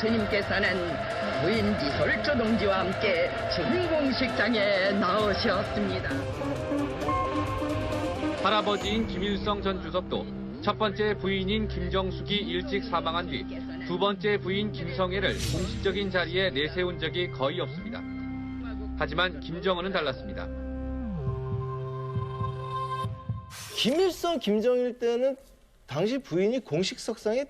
스님께서는 부인 이솔주 동지와 함께 준공식장에 나오셨습니다. 할아버지인 김일성 전 주석도 첫 번째 부인인 김정숙이 일찍 사망한 뒤 두 번째 부인 김성애를 공식적인 자리에 내세운 적이 거의 없습니다. 하지만 김정은은 달랐습니다. 김일성, 김정일 때는 당시 부인이 공식 석상에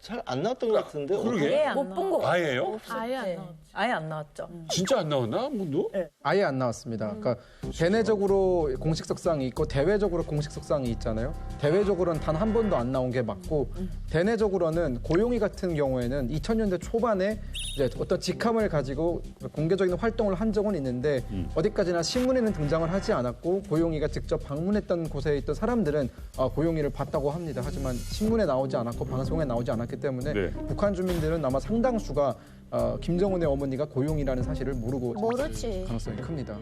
잘 안 나왔던 것 같은데. 그러게. 못본 거. 아예요? 아예 안 나왔죠. 아예 안 나왔죠. 진짜 안 나왔나? 한 번도? 아예 안 나왔습니다. 그러니까 대내적으로 공식 석상이 있고 대외적으로 공식 석상이 있잖아요. 대외적으로는 단 한 번도 안 나온 게 맞고 대내적으로는 고용이 같은 경우에는 2000년대 초반에 이제 어떤 직함을 가지고 공개적인 활동을 한 적은 있는데 어디까지나 신문에는 등장을 하지 않았고 고용이가 직접 방문했던 곳에 있던 사람들은 아, 고용이를 봤다고 합니다. 하지만 신문에 나오지 않았고 방송에 나오지 않았기 때문에 네. 북한 주민들은 아마 상당수가 어, 김정은의 어머니가 고용이라는 사실을 모르고 모르지. 가능성이 큽니다.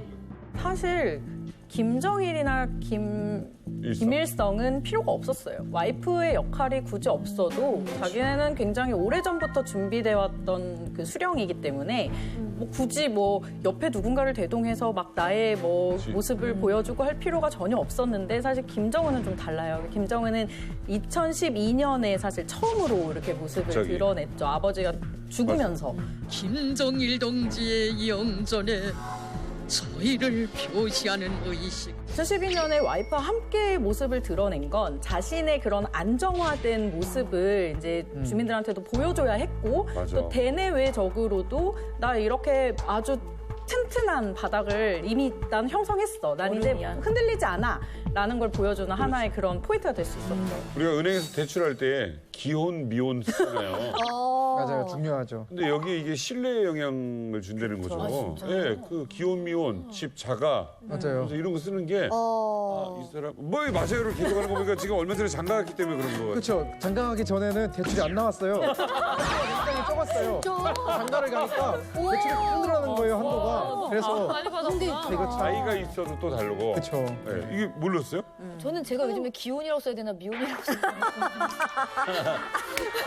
사실 김정일이나 김 일성. 김일성은 필요가 없었어요. 와이프의 역할이 굳이 없어도 자기네는 굉장히 오래전부터 준비돼 왔던 그 수령이기 때문에 뭐 굳이 뭐 옆에 누군가를 대동해서 막 나의 뭐 모습을 보여주고 할 필요가 전혀 없었는데 사실 김정은은 좀 달라요. 김정은은 2012년에 사실 처음으로 이렇게 모습을 갑자기. 드러냈죠. 아버지가 죽으면서. 김정일 동지의 영전에 저희를 표시하는 의식. 2012년에 와이프와 함께 모습을 드러낸 건 자신의 그런 안정화된 모습을 이제 주민들한테도 보여줘야 했고 맞아. 또 대내외적으로도 나 이렇게 아주 튼튼한 바닥을 이미 난 형성했어. 난 이제 흔들리지 않아. 라는 걸 보여주는 하나의 그런 포인트가 될 수 있었죠. 우리가 은행에서 대출할 때 기혼, 미혼 쓰잖아요. 맞아요, 중요하죠. 근데 여기 이게 신뢰에 영향을 준다는 거죠. 예, 그 기혼, 미혼, 집, 자가. 맞아요. 그래서 이런 거 쓰는 게, 아, 이 사람, 뭐, 맞아요를 계속 하는 거 보니까 지금 얼마 전에 장가갔기 때문에 그런 거 같아요. 그렇죠. 장가가기 전에는 대출이 안 나왔어요. 굉장히 적었어요. 장가를 가니까 대출이 끊으라는 거예요, 한도가. 그래서 근데 이거 참 나이가 있어도 또 다르고. 그렇죠. 예, 이게 몰랐어요? 저는 제가 요즘에 기혼이라고 써야 되나 미혼이라고 써야 되나.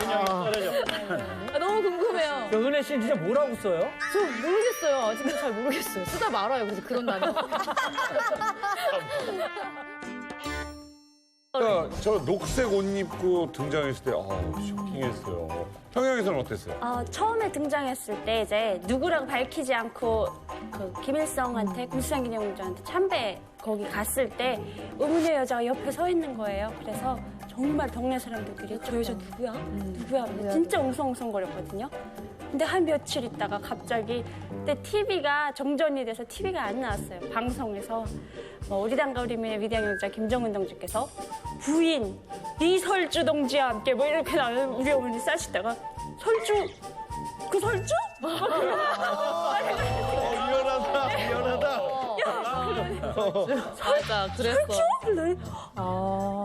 아, 너무 궁금해요. 그 은혜 씨는 진짜 뭐라고 써요? 저 모르겠어요. 아직도 잘 모르겠어요. 쓰다 말아요. 그래서 그런 단어. 그러니까 저 녹색 옷 입고 등장했을 때, 아 쇼킹했어요. 평양에서는 어땠어요? 어, 처음에 등장했을 때 이제 누구라고 밝히지 않고 그 김일성한테 공수장기념장한테 참배 거기 갔을 때 의문의 여자가 옆에 서 있는 거예요. 그래서 정말 동네 사람들끼리 저 여자 누구야? 누구야? 진짜 웅성웅성거렸거든요. 근데 한 며칠 있다가 갑자기 그때 TV가 정전이 돼서 TV가 안 나왔어요. 방송에서 뭐 우리 당과 우리 민의 위대한 여자 김정은 동지께서 부인 이설주 동지와 함께 뭐 이렇게 나면 우리 어머니 싸시다가 설주 그 설주? 미안하다, 미안하다. 맞아, 그랬어.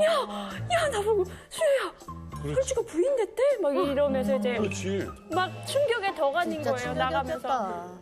야, 야 나보고 수혜야 설주가 부인 됐대? 막 이러면서 이제 그렇지. 막 충격에 더 가는 거예요 나가면서